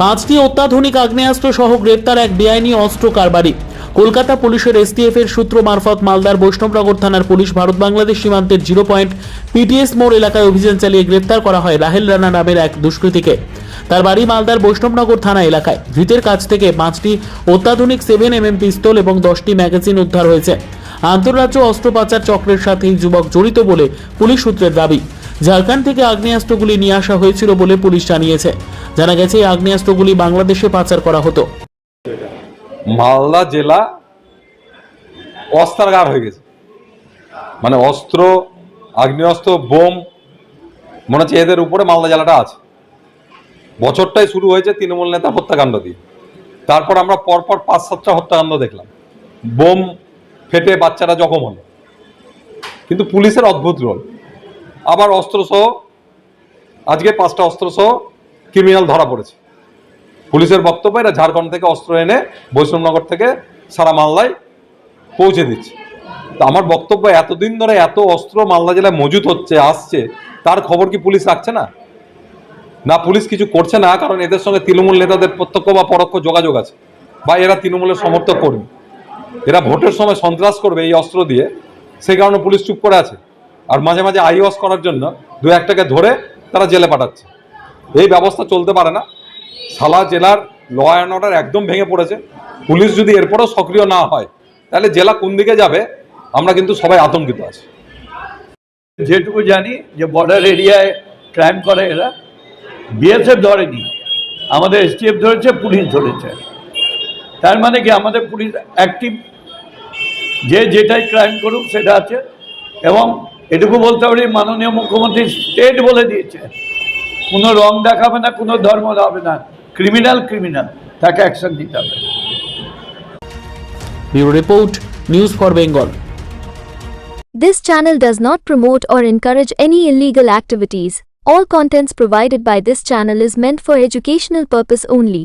পাঁচটি অত্যাধুনিক আগ্নেয়াস্ত্র সহ গ্রেপ্তার এক বেআইনি অস্ত্র কারবারি। কলকাতা পুলিশের এসটিএফ এর সূত্র মারফত মালদার বৈষ্ণবনগর থানার পুলিশ ভারত বাংলাদেশ সীমান্তের জিরো পয়েন্ট পিটিএস মোড় এলাকায় অভিযান চালিয়ে গ্রেপ্তার করা হয় রাহেল রানা নামের এক দুষ্কৃতীকে। তার বাড়ি মালদার বৈষ্ণবনগর থানা এলাকায়। ধৃতের কাছ থেকে পাঁচটি অত্যাধুনিক সেভেন এমএম পিস্তল এবং দশটি ম্যাগাজিন উদ্ধার হয়েছে। আন্তঃরাজ্য অস্ত্র পাচার চক্রের সাথে এই যুবক জড়িত বলে পুলিশ সূত্রের দাবি। ঝাড়খণ্ড থেকে আগ্নেয়াস্ত্রগুলি নিয়ে আসা হয়েছিল বলে পুলিশ জানিয়েছে। জানা গেছে, এই আগ্নেয়াস্ত্রগুলি বাংলাদেশে পাচার করা হতো। মালদা জেলা অস্ত্রাগার হয়ে গেছে। মানে অস্ত্র, আগ্নেয়াস্ত্র, বোম, মনে হচ্ছে এদের উপরে মালদা জেলাটা আছে। বছরটাই শুরু হয়েছে তৃণমূল নেতা হত্যাকাণ্ড দিয়ে। তারপর আমরা পরপর পাঁচ, সাতটা হত্যাকাণ্ড দেখলাম। বোম ফেটে বাচ্চারা জখম হলো। কিন্তু পুলিশের অদ্ভুত রোল। আবার অস্ত্রসহ, আজকে পাঁচটা অস্ত্রসহ ক্রিমিনাল ধরা পড়েছে। পুলিশের বক্তব্য, এরা ঝাড়খণ্ড থেকে অস্ত্র এনে বৈষ্ণবনগর থেকে সারা মালদায় পৌঁছে দিচ্ছে। তো আমার বক্তব্য, এতদিন ধরে এত অস্ত্র মালদা জেলায় মজুত হচ্ছে, আসছে, তার খবর কি পুলিশ রাখছে না? না, পুলিশ কিছু করছে না, কারণ এদের সঙ্গে তৃণমূল নেতাদের প্রত্যক্ষ বা পরোক্ষ যোগাযোগ আছে, বা এরা তৃণমূলের সমর্থক কর্মী। এরা ভোটের সময় সন্ত্রাস করবে এই অস্ত্র দিয়ে সেই কারণে পুলিশ চুপ করে আছে। আর মাঝে মাঝে আইওয়াস করার জন্য দু একটাকে ধরে তারা জেলে পাঠাচ্ছে। এই ব্যবস্থা চলতে পারে না। সালা জেলার ল অ্যান্ড অর্ডার একদম ভেঙে পড়েছে। পুলিশ যদি এরপরও সক্রিয় না হয়, তাহলে জেলা কোন দিকে যাবে, আমরা কিন্তু সবাই আতঙ্কিত আছি। যেটুকু জানি যে বর্ডার এরিয়ায় ক্রাইম করে এরা। বিএসএফ ধরেনি। আমাদের এসটিএফ ধরেছে, পুলিশ ধরেছে। তার মানে কি? আমাদের পুলিশ অ্যাক্টিভ যে যেটাই ক্রাইম করুক, সেটা আছে। এবং এটুকু বলতে পারি মাননীয় মুখ্যমন্ত্রী স্টেট বলে দিয়েছে কোনো রং দেখাবে না কোনো ধর্ম হবে না ক্রিমিনাল ক্রিমিনাল তাকে অ্যাকশন দিতে হবে bureau report news for Bengal This channel does not promote or encourage any illegal activities. All contents provided by this channel is meant for educational purpose only.